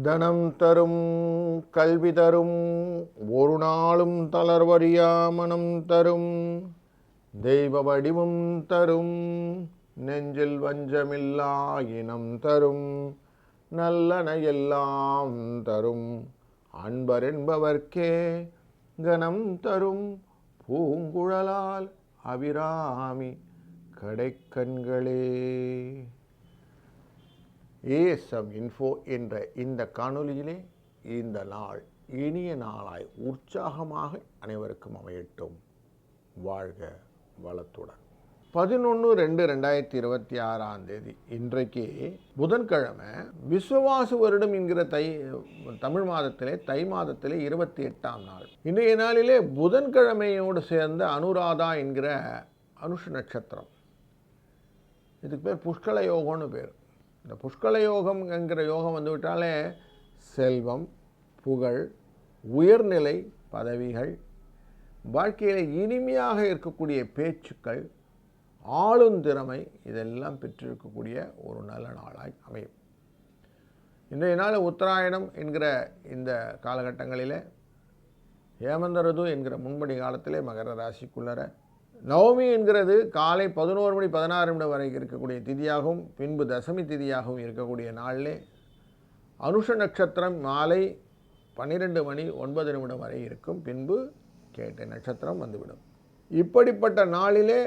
தனம் தரும் கல்வி தரும் ஒரு நாளும் தளர்வறியா மனம் தரும் தெய்வ வடிவம் தரும் நெஞ்சில் வஞ்சமில்லா இனம் தரும் நல்லன எல்லாம் தரும். அன்பர் என்பவர்க்கே கனம் தரும் பூங்குழலால் அபிராமி கடைக்கண்களே. ஏஎஸ்எம் இன்ஃபோ என்ற இந்த காணொலியிலே இந்த நாள் இனிய நாளாய் உற்சாகமாக அனைவருக்கும் அமையட்டும். வாழ்க வளத்துடன். பதினொன்று ரெண்டு ரெண்டாயிரத்தி இருபத்தி ஆறாம் தேதி இன்றைக்கு புதன்கிழமை விஸ்வவாசு வருடம் என்கிற தை தமிழ் மாதத்திலே தை மாதத்திலே இருபத்தி எட்டாம் நாள். இன்றைய நாளிலே புதன்கிழமையோடு சேர்ந்த அனுராதா என்கிற அனுஷ நட்சத்திரம். இதுக்கு பேர் புஷ்கல யோகம்னு பேர். இந்த புஷ்கல யோகம் என்கிற யோகம் வந்து விட்டாலே செல்வம் புகழ் உயர்நிலை பதவிகள் வாழ்க்கையில் இனிமையாக இருக்கக்கூடிய பேச்சுக்கள் ஆளும் திறமை இதெல்லாம் பெற்றிருக்கக்கூடிய ஒரு நல்ல நாளாய் அமையும். இன்றைய நாள் உத்தராயணம் என்கிற இந்த காலகட்டங்களில் ஹேமந்த ருது என்கிற முன்படி காலத்திலே மகர ராசிக்குள்ளர நவமி என்கிறது காலை பதினோரு மணி பதினாறு மணி வரை இருக்கக்கூடிய திதியாகவும் பின்பு தசமி திதியாகவும் இருக்கக்கூடிய நாளிலே அனுஷ நட்சத்திரம் மாலை பன்னிரெண்டு மணி ஒன்பது நிமிடம் வரை இருக்கும். பின்பு கேட்ட நட்சத்திரம் வந்துவிடும். இப்படிப்பட்ட நாளிலே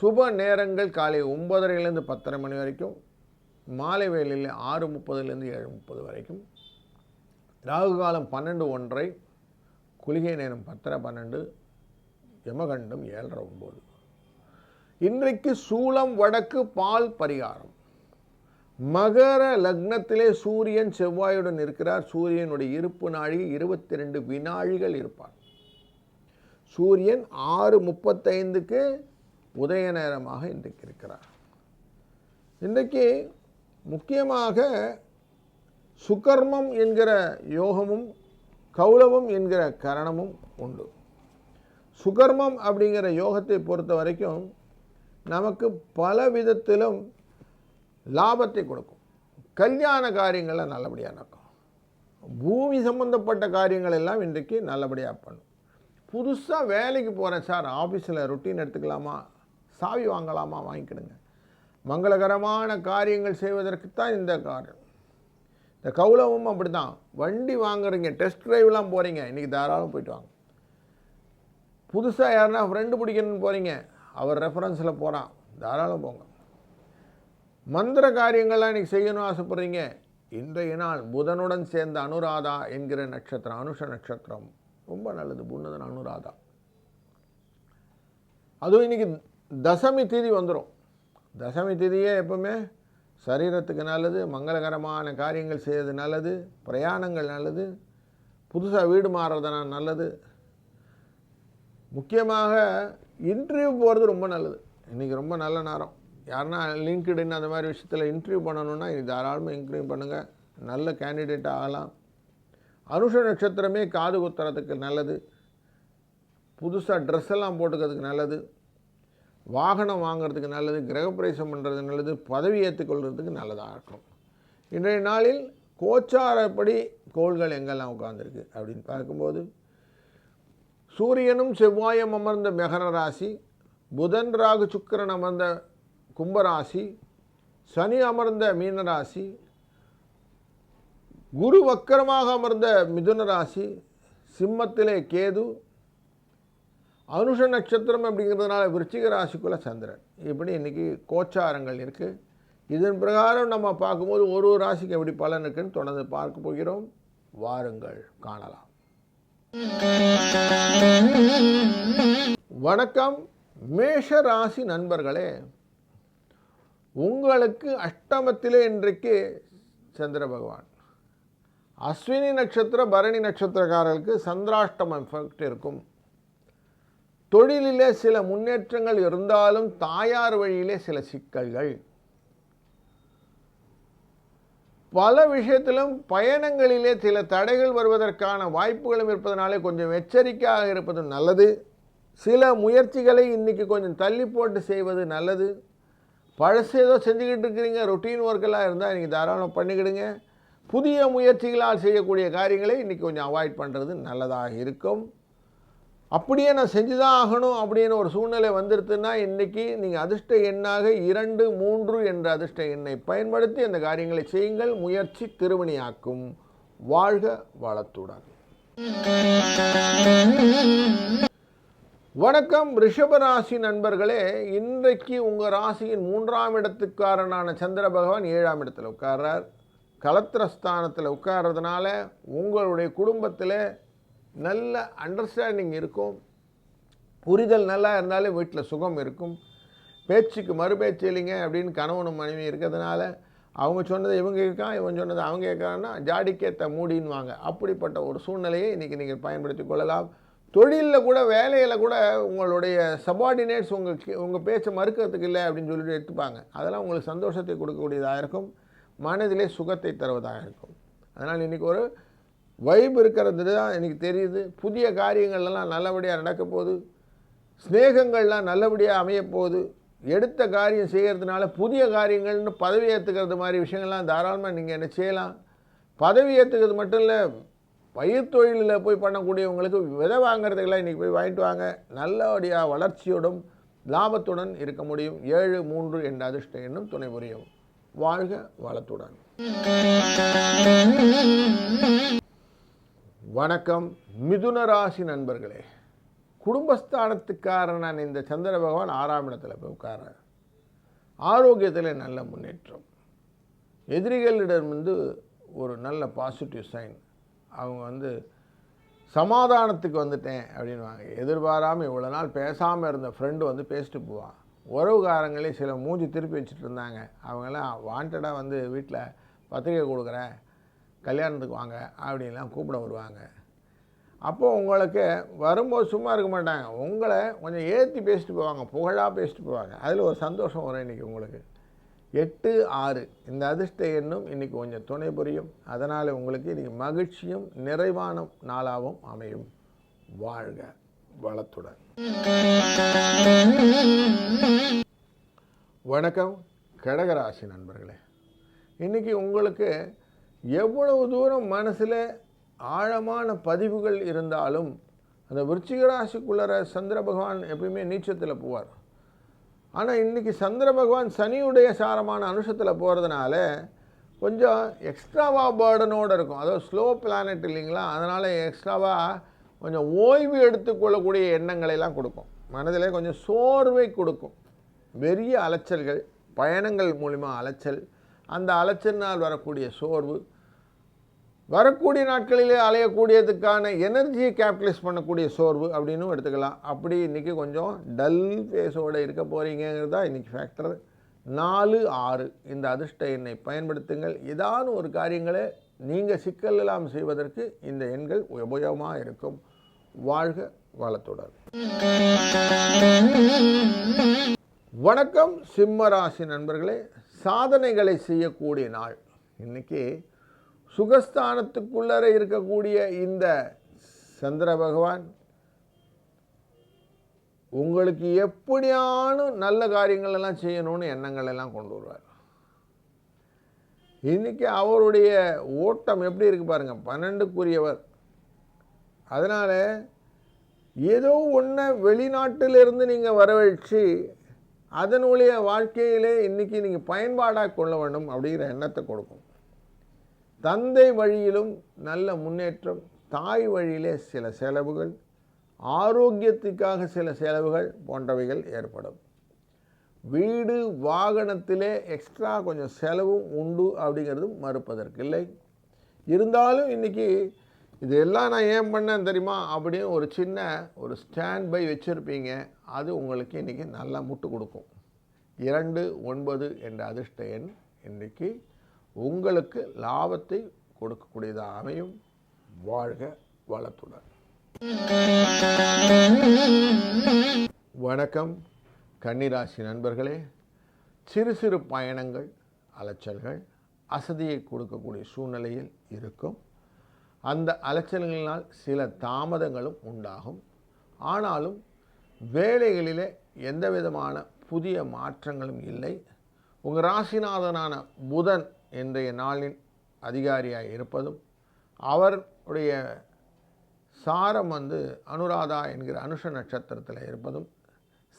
சுப நேரங்கள் காலை ஒன்பதரைலேருந்து பத்தரை மணி வரைக்கும் மாலை வேளையில் ஆறு முப்பதுலேருந்து ஏழு முப்பது வரைக்கும் ராகு காலம் பன்னெண்டு ஒன்றை குளிகை நேரம் பத்தரை பன்னெண்டு யமகண்டம் ஏழரை ஒம்பது. இன்றைக்கு சூளம் வடக்கு பால் பரிகாரம். மகர லக்னத்திலே சூரியன் செவ்வாயுடன் இருக்கிறார். சூரியனுடைய இருப்பு நாழிகை இருபத்தி ரெண்டு வினாழிகள் இருப்பார். சூரியன் ஆறு முப்பத்தைந்துக்கு உதய நேரமாக இன்றைக்கு இருக்கிறார். இன்றைக்கு முக்கியமாக சுகர்மம் என்கிற யோகமும் கௌலவம் என்கிற கரணமும் உண்டு. சுகர்மம் அப்படிங்கிற யோகத்தை பொறுத்த வரைக்கும் நமக்கு பல விதத்திலும் லாபத்தை கொடுக்கும். கல்யாண காரியங்களை நல்லபடியாக நடக்கும். பூமி சம்பந்தப்பட்ட காரியங்கள் எல்லாம் இன்றைக்கு நல்லபடியாக பண்ணும். புதுசாக வேலைக்கு போகிறேன் சார் ஆஃபீஸில் ரொட்டீன் எடுத்துக்கலாமா? சாவி வாங்கலாமா? வாங்கிக்கிடுங்க. மங்களகரமான காரியங்கள் செய்வதற்கு தான் இந்த காரியம். இந்த கௌலவமும் அப்படி தான் வண்டி வாங்குறீங்க டெஸ்ட் ட்ரைவ்லாம் போகிறீங்க இன்றைக்கி தாராளம் போயிட்டு வாங்க. புதுசாக யாருன்னா ஃப்ரெண்டு பிடிக்கணும்னு போகிறீங்க அவர் ரெஃபரன்ஸில் போகிறான் தாராளம் போங்க. மந்திர காரியங்கள்லாம் இன்றைக்கி செய்யணும்னு ஆசைப்பட்றீங்க. இன்றைய நாள் புதனுடன் சேர்ந்த அனுராதா என்கிற நட்சத்திரம் அனுஷ நட்சத்திரம். ரொம்ப நல்லது புன்னதன் அனுராதா. அதுவும் இன்றைக்கி தசமி திதி வந்துடும் தசமி திதியே எப்பவுமே சரீரத்துக்கு நல்லது மங்களகரமான காரியங்கள் செய்யறது நல்லது பிரயாணங்கள் நல்லது புதுசாக வீடு மாறுறதுனா நல்லது முக்கியமாக இன்டர்வியூ போகிறது ரொம்ப நல்லது. இன்றைக்கி ரொம்ப நல்ல நேரம். யாருன்னா லிங்க்டின் அந்த மாதிரி விஷயத்தில் இன்டர்வியூ பண்ணணுன்னா இது தாராளமாக இன்டர்வியூ பண்ணுங்கள் நல்ல கேண்டிடேட் ஆகலாம். அனுஷ நட்சத்திரமே காது குத்துறதுக்கு நல்லது. புதுசாக ட்ரெஸ் எல்லாம் போட்டுக்கிறதுக்கு நல்லது. வாகனம் வாங்குறதுக்கு நல்லது. கிரகப்பிரவேசம் பண்ணுறது நல்லது. பதவி ஏற்றுக்கொள்கிறதுக்கு நல்லதாக இருக்கும். இன்றைய நாளில் கோச்சாரப்படி கோள்கள் எங்கெல்லாம் உட்காந்துருக்கு அப்படின்னு பார்க்கும்போது சூரியனும் செவ்வாயும் அமர்ந்த மகர ராசி புதன் ராகு சுக்கிரன் அமர்ந்த கும்பராசி சனி அமர்ந்த மீனராசி குரு வக்கரமாக அமர்ந்த மிதுன ராசி சிம்மத்திலே கேது அனுஷ நட்சத்திரம் அப்படிங்கிறதுனால விருச்சிக ராசிக்குள்ள சந்திரன். இப்படி இன்றைக்கி கோச்சாரங்கள் இருக்குது இதன் பிரகாரம் நம்ம பார்க்கும்போது ஒரு ஒரு ராசிக்கு எப்படி பலன் இருக்குன்னு தொடர்ந்து பார்க்க போகிறோம். வாருங்கள் காணலாம். வணக்கம் மேஷ ராசி நண்பர்களே. உங்களுக்கு அஷ்டமத்திலே இன்றைக்கு சந்திர பகவான். அஸ்வினி நட்சத்திர பரணி நட்சத்திரக்காரர்களுக்கு சந்திராஷ்டம எஃபெக்ட் இருக்கும். தொழிலிலே சில முன்னேற்றங்கள் இருந்தாலும் தாயார் வழியிலே சில சிக்கல்கள். பல விஷயத்திலும் பயணங்களிலே சில தடைகள் வருவதற்கான வாய்ப்புகளும் இருப்பதனாலே கொஞ்சம் எச்சரிக்கையாக இருப்பது நல்லது. சில முயற்சிகளை இன்றைக்கி கொஞ்சம் தள்ளி போட்டு செய்வது நல்லது. பழசு ஏதோ செஞ்சுக்கிட்டு இருக்கிறீங்க ரொட்டீன் ஒர்க்கெல்லாம் இருந்தால் இன்றைக்கி தாராளம் பண்ணிக்கிடுங்க. புதிய முயற்சிகளால் செய்யக்கூடிய காரியங்களை இன்றைக்கி கொஞ்சம் அவாய்ட் பண்ணுறது நல்லதாக இருக்கும். அப்படியே நான் செஞ்சு தான் ஆகணும் அப்படின்னு ஒரு சூழ்நிலை வந்துடுதுன்னா இன்றைக்கி நீங்கள் அதிர்ஷ்ட எண்ணாக இரண்டு மூன்று என்ற அதிர்ஷ்ட எண்ணை பயன்படுத்தி அந்த காரியங்களை செய்யுங்கள். முயற்சி திருமணியாக்கும் வாழ்க வளத்துடன். வணக்கம் ரிஷபராசி நண்பர்களே. இன்றைக்கு உங்கள் ராசியின் மூன்றாம் இடத்துக்காரனான சந்திர பகவான் ஏழாம் இடத்தில் உட்கார்றார். கலத்திரஸ்தானத்தில் உட்கார்றதுனால உங்களுடைய குடும்பத்தில் நல்ல அண்டர்ஸ்டாண்டிங் இருக்கும். புரிதல் நல்லா இருந்தாலே வீட்டில் சுகம் இருக்கும். பேச்சுக்கு மறுபேச்சு இல்லைங்க அப்படின்னு கணவனும் மனைவி இருக்கிறதுனால அவங்க சொன்னதை இவங்க கேட்கான் இவன் சொன்னதை அவங்க கேட்கான்னா ஜாடிக்கேத்த மூடின்வாங்க அப்படிப்பட்ட ஒரு சூழ்நிலையை இன்றைக்கி நீங்கள் பயன்படுத்தி கொள்ளலாம். தொழிலில் கூட வேலையில் கூட உங்களுடைய சபார்டினேட்ஸ் உங்கள் உங்கள் பேச்சை மறுக்கிறதுக்கு இல்லை அப்படின்னு சொல்லிட்டு எடுத்துப்பாங்க. அதெல்லாம் உங்களுக்கு சந்தோஷத்தை கொடுக்கக்கூடியதாக இருக்கும். மனதிலே சுகத்தை தருவதாக இருக்கும். அதனால் இன்றைக்கி ஒரு வைப் இருக்கிறது தான் எனக்கு தெரியுது. புதிய காரியங்கள்லாம் நல்லபடியாக நடக்க போகுது ஸ்நேகங்கள்லாம் நல்லபடியாக அமையப்போகுது. எடுத்த காரியம் செய்கிறதுனால புதிய காரியங்கள்னு பதவி ஏற்றுக்கிறது மாதிரி விஷயங்கள்லாம் தாராளமாக நீங்கள் என்ன செய்யலாம். பதவி ஏற்றுக்கிறது மட்டும் இல்லை பயிர் தொழிலில் போய் பண்ணக்கூடியவங்களுக்கு விதை வாங்குறதுக்கெல்லாம் இன்றைக்கி போய் வாங்கிட்டு வாங்க. நல்லபடியாக வளர்ச்சியோடும் லாபத்துடன் இருக்க முடியும். ஏழு மூன்று என்ற அதிர்ஷ்டம் என்னும் துணை புரியும். வாழ்க வளத்துடன். வணக்கம் மிதுன ராசி நண்பர்களே. குடும்பஸ்தானத்துக்காரனான இந்த சந்திர பகவான் ஆறாம் இடத்துல போய் உட்கார ஆரோக்கியத்தில் நல்ல முன்னேற்றம். எதிரிகளிடம் வந்து ஒரு நல்ல பாசிட்டிவ் சைன் அவங்க வந்து சமாதானத்துக்கு வந்துட்டேன் அப்படின்வாங்க எதிர்பாராமல் இவ்வளோ நாள் பேசாமல் இருந்த ஃப்ரெண்டு வந்து பேசிட்டு போவான். உறவுகாரங்களே சில மூஞ்சி திருப்பி வச்சுட்டு இருந்தாங்க. அவங்களாம் வாண்டடாக வந்து வீட்டில் பத்திரிக்கை கொடுக்குறேன். கல்யாணத்துக்கு வாங்க அப்படின்லாம் கூப்பிட வருவாங்க. அப்போது உங்களுக்கு வரும்போது சும்மா இருக்க மாட்டாங்க. உங்களை கொஞ்சம் ஏற்றி பேசிட்டு போவாங்க. புகழாக பேசிட்டு போவாங்க. அதில் ஒரு சந்தோஷம் வரும் இன்றைக்கி உங்களுக்கு. எட்டு ஆறு. இந்த அதிர்ஷ்ட எண்ணும் இன்றைக்கி கொஞ்சம் துணை புரியும். அதனால் உங்களுக்கு இன்றைக்கி மகிழ்ச்சியும் நிறைவான நாளாகவும் அமையும். வாழ்க வளத்துடன். வணக்கம். கடகராசி நண்பர்களே. இன்றைக்கி உங்களுக்கு எவ்வளவு தூரம் மனசில் ஆழமான பதிவுகள் இருந்தாலும் அந்த விருச்சிக ராசிக்குள்ளற சந்திர பகவான் எப்பயுமே நீச்சத்தில் போவார். ஆனால் இன்றைக்கி சந்திர பகவான் சனியுடைய சாரமான அனுஷத்தில் போகிறதுனால கொஞ்சம் எக்ஸ்ட்ராவாக பேர்டனோடு இருக்கும். அதாவது ஸ்லோ பிளானட் இல்லைங்களா? அதனால் எக்ஸ்ட்ராவாக கொஞ்சம் ஓய்வு எடுத்துக்கொள்ளக்கூடிய எண்ணங்களை எல்லாம் கொடுக்கும். மனதில் கொஞ்சம் சோர்வை கொடுக்கும். பெரிய அலைச்சல்கள் பயணங்கள் மூலிமா அலைச்சல் அந்த அலைச்சலினால் வரக்கூடிய சோர்வு வரக்கூடிய நாட்களிலே அலையக்கூடியதுக்கான எனர்ஜியை கேபிட்டலைஸ் பண்ணக்கூடிய சோர்வு அப்படின்னும் எடுத்துக்கலாம். அப்படி இன்றைக்கி கொஞ்சம் டல் ஃபேஸோடு இருக்க போகிறீங்கிறது தான் இன்றைக்கி ஃபேக்டர் நாலு ஆறு இந்த அதிர்ஷ்ட எண்ணை பயன்படுத்துங்கள். ஏதாவது ஒரு காரியங்களை நீங்கள் சிக்கல் இல்லாமல் செய்வதற்கு இந்த எண்கள் உபயோகமாக இருக்கும். வாழ்க வளத்துடன். வணக்கம் சிம்மராசி நண்பர்களே. சாதனைகளை செய்யக்கூடிய நாள். இன்றைக்கி சுகஸ்தானத்துக்குள்ளர இருக்கக்கூடிய இந்த சந்திர பகவான் உங்களுக்கு எப்படியான நல்ல காரியங்கள் எல்லாம் செய்யணும்னு எண்ணங்கள் எல்லாம் கொண்டு வருவார். இன்றைக்கி அவருடைய ஓட்டம் எப்படி இருக்கு பாருங்கள் பன்னெண்டுக்குரியவர். அதனால் ஏதோ ஒன்றை வெளிநாட்டிலிருந்து நீங்கள் வரவழைச்சு அதனுடைய வாழ்க்கையிலே இன்றைக்கி நீங்கள் பயன்பாடாக கொள்ள வேண்டும் அப்படிங்கிற எண்ணத்தை கொடுக்கும். தந்தை வழியிலும் நல்ல முன்னேற்றம் தாய் வழியிலே சில செலவுகள் ஆரோக்கியத்துக்காக சில செலவுகள் போன்றவைகள் ஏற்படும். வீடு வாகனத்திலே எக்ஸ்ட்ரா கொஞ்சம் செலவும் உண்டு அப்படிங்கிறதும் மறுப்பதற்கு இல்லை இருந்தாலும் இன்றைக்கி இது எல்லாம் நான் ஏன் பண்ணேன் தெரியுமா? அப்படின்னு ஒரு சின்ன ஒரு ஸ்டாண்ட் பை வச்சுருப்பீங்க. அது உங்களுக்கு இன்றைக்கி நல்லா முட்டு கொடுக்கும். இரண்டு ஒன்பது என்ற அதிர்ஷ்ட எண் இன்றைக்கி உங்களுக்கு லாபத்தை கொடுக்கக்கூடியதாக அமையும். வாழ்க வளத்துடன். வணக்கம் கன்னிராசி நண்பர்களே. சிறு சிறு பயணங்கள் அலைச்சல்கள் அசதியை கொடுக்கக்கூடிய சூழ்நிலையில் இருக்கும். அந்த அலைச்சல்களினால் சில தாமதங்களும் உண்டாகும். ஆனாலும் வேலைகளிலே எந்த விதமான புதிய மாற்றங்களும் இல்லை. உங்கள் ராசிநாதனான புதன் இன்றைய நாளின் அதிகாரியாக இருப்பதும் அவருடைய சாரம் வந்து அனுராதா என்கிற அனுஷ நட்சத்திரத்தில் இருப்பதும்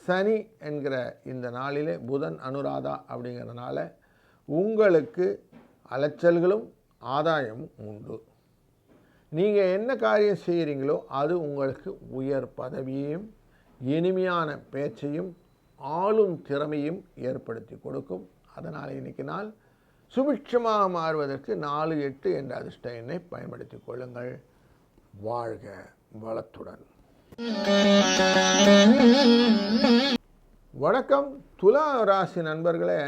சனி என்கிற இந்த நாளிலே புதன் அனுராதா அப்படிங்கிறதுனால உங்களுக்கு அலைச்சல்களும் ஆதாயமும் உண்டு. நீங்கள் என்ன காரியம் செய்கிறீங்களோ அது உங்களுக்கு உயர் பதவியையும் இனிமையான பேச்சையும் ஆளும் திறமையும் ஏற்படுத்தி கொடுக்கும். அதனால் இன்றைக்கி நாள் சுபிட்சமாக மாறுவதற்கு நாலு எட்டு என்ற அதிர்ஷ்ட எண்ணை பயன்படுத்தி கொள்ளுங்கள். வாழ்க வளத்துடன். வணக்கம். துலா ராசி நண்பர்களே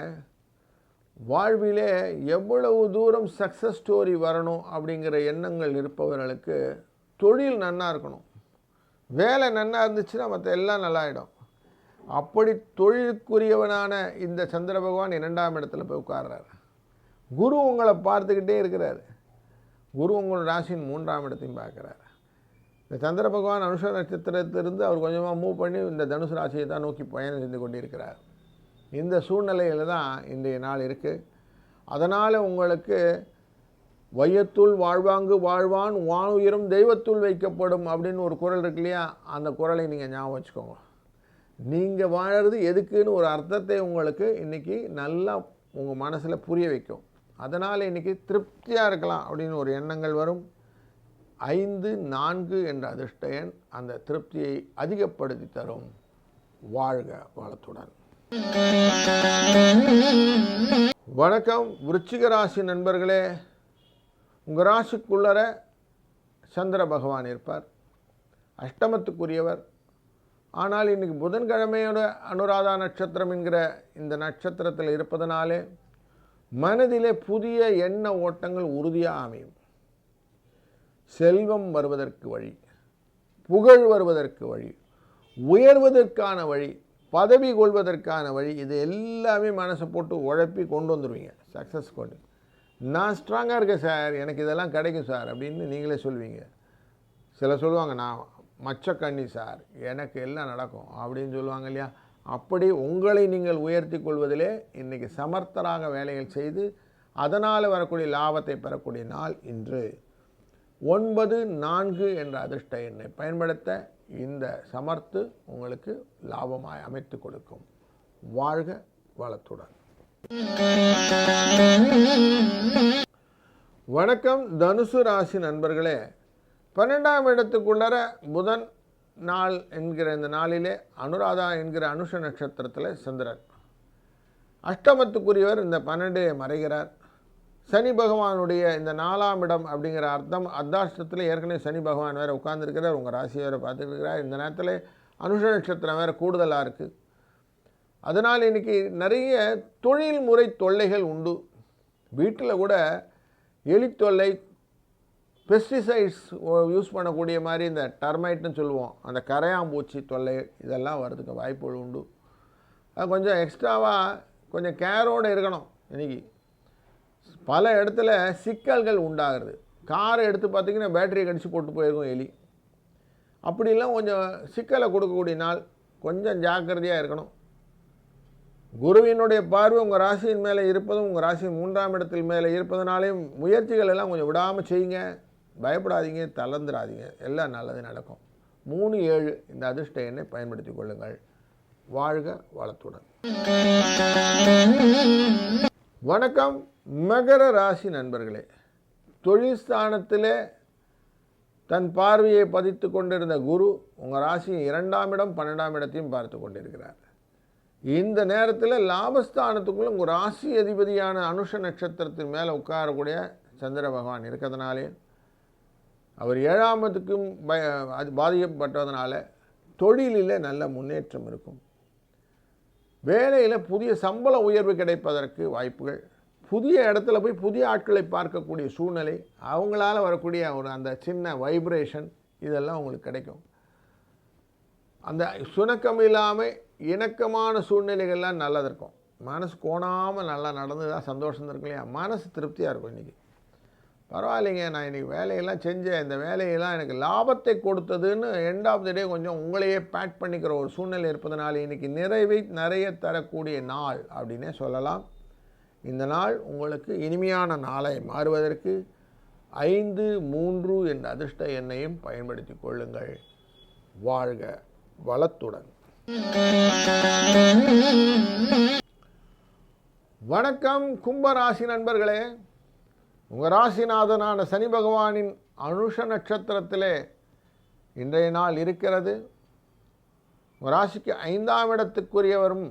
வாழ்விலே எவ்வளவு தூரம் சக்ஸஸ் ஸ்டோரி வரணும் அப்படிங்கிற எண்ணங்கள் இருப்பவர்களுக்கு தொழில் நன்னா இருக்கணும். வேலை நன்னா இருந்துச்சுன்னா மற்ற எல்லாம் நல்லாயிடும். அப்படி தொழிலுக்குரியவனான இந்த சந்திர பகவான் இரண்டாம் இடத்துல போய் உட்கார்றாரு. குரு உங்களை பார்த்துக்கிட்டே இருக்கிறாரு. குரு உங்களோட ராசியின் மூன்றாம் இடத்தையும் பார்க்குறாரு. இந்த சந்திர பகவான் அனுஷ நட்சத்திரத்திலிருந்து அவர் கொஞ்சமாக மூவ் பண்ணி இந்த தனுசு ராசியை தான் நோக்கி பயணம் செஞ்சு கொண்டிருக்கிறார். இந்த சூழ்நிலையில் தான் இன்றைய நாள் இருக்குது அதனால் உங்களுக்கு வையத்துள் வாழ்வாங்கு வாழ்வான் வானுயிரும் தெய்வத்துள் வைக்கப்படும் அப்படின்னு ஒரு குரல் இருக்கு இல்லையா? அந்த குரலை நீங்கள் ஞாபகம் வச்சுக்கோங்க. நீங்கள் வாழறது எதுக்குன்னு ஒரு அர்த்தத்தை உங்களுக்கு இன்றைக்கி நல்லா உங்கள் மனசில் புரிய வைக்கும். அதனால் இன்றைக்கி திருப்தியாக இருக்கலாம் அப்படின்னு ஒரு எண்ணங்கள் வரும். ஐந்து நான்கு என்ற அதிர்ஷ்ட எண் அந்த திருப்தியை அதிகப்படுத்தி தரும். வாழ்க வளத்துடன். வணக்கம் விருச்சிக ராசி நண்பர்களே. உங்கள் ராசிக்குள்ளர சந்திர பகவான் இருப்பார். அஷ்டமத்துக்குரியவர். ஆனால் இன்றைக்கி புதன்கிழமையோட அனுராதா நட்சத்திரம் என்கிற இந்த நட்சத்திரத்தில் இருப்பதனாலே மனதிலே புதிய எண்ண ஓட்டங்கள் உறுதியாக அமையும். செல்வம் வருவதற்கு வழி புகழ் வருவதற்கு வழி உயர்வதற்கான வழி பதவி கொள்வதற்கான வழி இது எல்லாமே மனசை போட்டு உழப்பி கொண்டு வந்துடுவீங்க சக்ஸஸ் கொண்டு. நான் ஸ்ட்ராங்காக இருக்கேன் சார் எனக்கு இதெல்லாம் கிடைக்கும் சார் அப்படின்னு நீங்களே சொல்வீங்க. சில சொல்லுவாங்க நான் மச்சக்கண்ணி சார் எனக்கு எல்லாம் நடக்கும் அப்படின்னு சொல்லுவாங்க இல்லையா? அப்படி உங்களை நீங்கள் உயர்த்தி கொள்வதிலே இன்றைக்கி சமர்த்தராக வேலைகள் செய்து அதனால் வரக்கூடிய லாபத்தை பெறக்கூடிய நாள் இன்று. ஒன்பது நான்கு என்ற அதிர்ஷ்ட எண்ணை பயன்படுத்த இந்த சமர்த்து உங்களுக்கு லாபமாய் அமைத்து கொடுக்கும். வாழ்க வளத்துடன். வணக்கம் தனுசு ராசி நண்பர்களே. பன்னெண்டாம் இடத்துக்குள்ளர புதன் நாள் என்கிற இந்த நாளிலே அனுராதா என்கிற அனுஷ நட்சத்திரத்தில் சந்திரன் அஷ்டமத்துக்குரியவர் இந்த பன்னெண்டு மறைகிறார். சனி பகவானுடைய இந்த நாலாம் இடம் அப்படிங்கிற அர்த்தம் அர்த்தாஷ்டத்தில் ஏற்கனவே சனி பகவான் வேறு உட்கார்ந்துருக்கிறார். உங்கள் ராசி வேறு பார்த்துட்டு இருக்கிறார் இந்த நேரத்தில் அனுஷ நட்சத்திரம் வேறு கூடுதலாக இருக்குது அதனால் இன்றைக்கி நிறைய தொழில்முறை தொல்லைகள் உண்டு. வீட்டில் கூட எலித்தொல்லை பெஸ்டிசைட்ஸ் யூஸ் பண்ணக்கூடிய மாதிரி இந்த டர்மைட்னு சொல்லுவோம். அந்த கரையாம்பூச்சி தொல்லை இதெல்லாம் வர்றதுக்கு வாய்ப்புகள் உண்டு. அது கொஞ்சம் எக்ஸ்ட்ராவாக கொஞ்சம் கேரோடு இருக்கணும் இன்றைக்கி பல இடத்துல சிக்கல்கள் உண்டாகிறது. காரை எடுத்து பார்த்திங்கன்னா பேட்டரியை கடிச்சு போட்டு போயிருக்கும் எலி. அப்படிலாம் கொஞ்சம் சிக்கலை கொடுக்கக்கூடிய நாள் கொஞ்சம் ஜாக்கிரதையாக இருக்கணும். குருவினுடைய பார்வை உங்கள் ராசியின் மேலே இருப்பதும் உங்கள் ராசியின் மூன்றாம் இடத்தில் மேலே இருப்பதனாலேயும் முயற்சிகள் எல்லாம் கொஞ்சம் விடாமல் செய்யுங்க. பயப்படாதீங்க தளர்ந்துடாதீங்க எல்லாம் நல்லது நடக்கும். மூணு ஏழு இந்த அதிர்ஷ்ட எண்ணை பயன்படுத்தி கொள்ளுங்கள். வாழ்க வளத்துடன். வணக்கம் மகர ராசி நண்பர்களே. தொழில்ஸ்தானத்தில் தன் பார்வையை பதித்து கொண்டிருந்த குரு உங்கள் ராசியின் இரண்டாம் இடம் பன்னெண்டாம் இடத்தையும் பார்த்து கொண்டிருக்கிறார். இந்த நேரத்தில் லாபஸ்தானத்துக்குள்ள உங்கள் ராசி அதிபதியான அனுஷ நட்சத்திரத்தின் மேலே உட்காரக்கூடிய சந்திர பகவான் இருக்கிறதுனாலே அவர் ஏழாமத்துக்கும் பய அது பாதிக்கப்பட்டதுனால தொழிலில் நல்ல முன்னேற்றம் இருக்கும். வேலையில் புதிய சம்பள உயர்வு கிடைப்பதற்கு வாய்ப்புகள். புதிய இடத்துல போய் புதிய ஆட்களை பார்க்கக்கூடிய சூழ்நிலை அவங்களால வரக்கூடிய ஒரு அந்த சின்ன வைப்ரேஷன் இதெல்லாம் உங்களுக்கு கிடைக்கும். அந்த சுணக்கம் இல்லாமல் இணக்கமான சூழ்நிலைகள்லாம் நல்லது இருக்கும். மனசு கோணாமல் நல்லா நடந்து தான் சந்தோஷம் இருக்கும் இல்லையா? மனசு திருப்தியாக இருக்கும் இன்றைக்கி பரவாயில்லைங்க நான் இன்றைக்கி வேலையெல்லாம் செஞ்சேன். இந்த வேலையெல்லாம் எனக்கு லாபத்தை கொடுத்ததுன்னு எண்ட் ஆஃப் த டே கொஞ்சம் உங்களையே பேட் பண்ணிக்கிற ஒரு சூழ்நிலை இருப்பதனால இன்றைக்கி நிறைவை நிறைய தரக்கூடிய நாள் அப்படின்னே சொல்லலாம். இந்த நாள் உங்களுக்கு இனிமையான நாளை மாறுவதற்கு ஐந்து மூன்று என்ற அதிர்ஷ்ட எண்ணையும் பயன்படுத்தி கொள்ளுங்கள். வாழ்க வளத்துடன். வணக்கம் கும்பராசி நண்பர்களே. உங்கள் ராசிநாதனான சனி பகவானின் அனுஷ நட்சத்திரத்திலே இன்றைய நாள் இருக்கிறது. உங்கள் ராசிக்கு ஐந்தாம் இடத்துக்குரியவரும்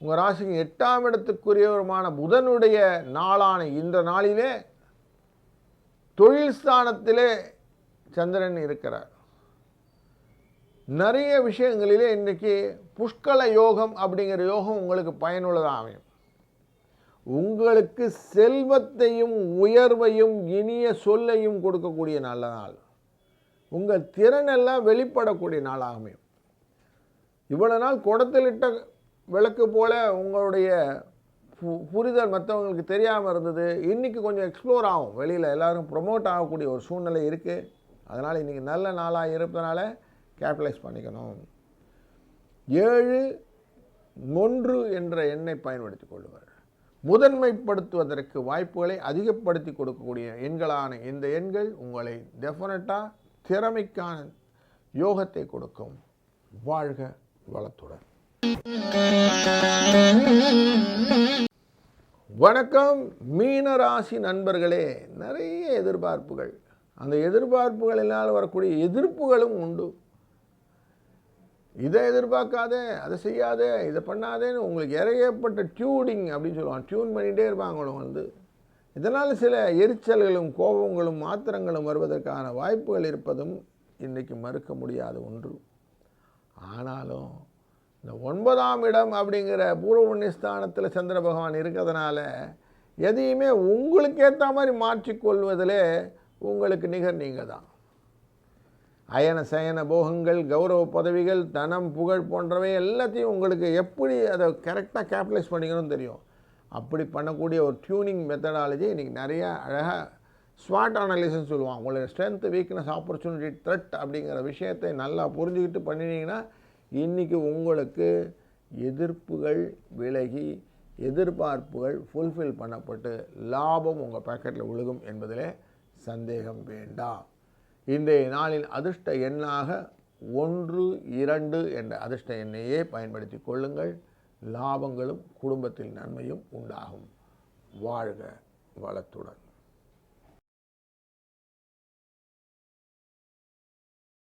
உங்கள் ராசிக்கு எட்டாம் இடத்துக்குரியவருமான புதனுடைய நாளான இந்த நாளிலே தொழில் ஸ்தானத்திலே சந்திரன் இருக்கிறார். நிறைய விஷயங்களிலே இன்றைக்கி புஷ்கல யோகம் அப்படிங்கிற யோகம் உங்களுக்கு பயனுள்ளதாக அமையும். உங்களுக்கு செல்வத்தையும் உயர்வையும் இனிய சொல்லையும் கொடுக்கக்கூடிய நல்ல நாள் உங்கள் திறனெல்லாம் வெளிப்படக்கூடிய நாளாகுமே இவ்வளோ நாள் குடத்திலிட்ட விளக்கு போல உங்களுடைய பு- புரிதல் மற்றவங்களுக்கு தெரியாமல் இருந்தது. இன்றைக்கி கொஞ்சம் எக்ஸ்ப்ளோர் ஆகும். வெளியில் எல்லாரும் ப்ரொமோட் ஆகக்கூடிய ஒரு சூழ்நிலை இருக்குது அதனால் இன்றைக்கி நல்ல நாளாக இருப்பதனால கேபிட்டலைஸ் பண்ணிக்கணும். ஏழு ஒன்று என்ற எண்ணை பயன்படுத்தி கொள்ளுங்கள். முதன்மைப்படுத்துவதற்கு வாய்ப்புகளை அதிகப்படுத்தி கொடுக்கக்கூடிய எண்களான இந்த எண்கள் உங்களை டெஃபினட்டாக திறமைக்கான யோகத்தை கொடுக்கும். வாழ்க வளத்துடன். வணக்கம். மீனராசி நண்பர்களே நிறைய எதிர்பார்ப்புகள். அந்த எதிர்பார்ப்புகளினால் வரக்கூடிய எதிர்ப்புகளும் உண்டு. இதை எதிர்பார்க்காதே அதை செய்யாதே இதை பண்ணாதேன்னு உங்களுக்கு இறையப்பட்ட டியூனிங் அப்படின்னு சொல்லுவாங்க. டியூன் பண்ணிகிட்டே இருப்பாங்க அவங்க வந்து. இதனால் சில எரிச்சல்களும் கோபங்களும் மாத்திரங்களும் வருவதற்கான வாய்ப்புகள் இருப்பதும் இன்றைக்கு மறுக்க முடியாத ஒன்று. ஆனாலும் இந்த ஒன்பதாம் இடம் அப்படிங்கிற பூர்வ புண்ணியஸ்தானத்தில் சந்திர பகவான் இருக்கிறதுனால எதையுமே உங்களுக்கு ஏற்ற மாதிரி மாற்றிக்கொள்வதிலே உங்களுக்கு நிகர் நீங்கள் தான் அயன சயன போகங்கள் கௌரவ பதவிகள் தனம் புகழ் போன்றவை எல்லாத்தையும் உங்களுக்கு எப்படி அதை கரெக்டாக கேபிட்டலைஸ் பண்ணிக்கணும்னு தெரியும். அப்படி பண்ணக்கூடிய ஒரு டியூனிங் மெத்தடாலஜி இன்றைக்கி நிறைய அழகாக ஸ்மார்ட் அனாலிசிஸ் சொல்லுவாங்க உங்களுடைய ஸ்ட்ரென்த் வீக்னஸ் ஆப்பர்ச்சுனிட்டி த்ரெட் அப்படிங்கிற விஷயத்தை நல்லா புரிஞ்சுக்கிட்டு பண்ணினீங்கன்னா இன்றைக்கி உங்களுக்கு எதிர்ப்புகள் விலகி எதிர்பார்ப்புகள் ஃபுல்ஃபில் பண்ணப்பட்டு லாபம் உங்கள் பாக்கெட்டில் விழுகும் என்பதிலே சந்தேகம் வேண்டாம். இன்றைய நாளின் அதிர்ஷ்ட எண்ணாக ஒன்று இரண்டு என்ற அதிர்ஷ்ட எண்ணையே பயன்படுத்தி கொள்ளுங்கள். லாபங்களும் குடும்பத்தில் நன்மையும் உண்டாகும். வாழ்க வளத்துடன்.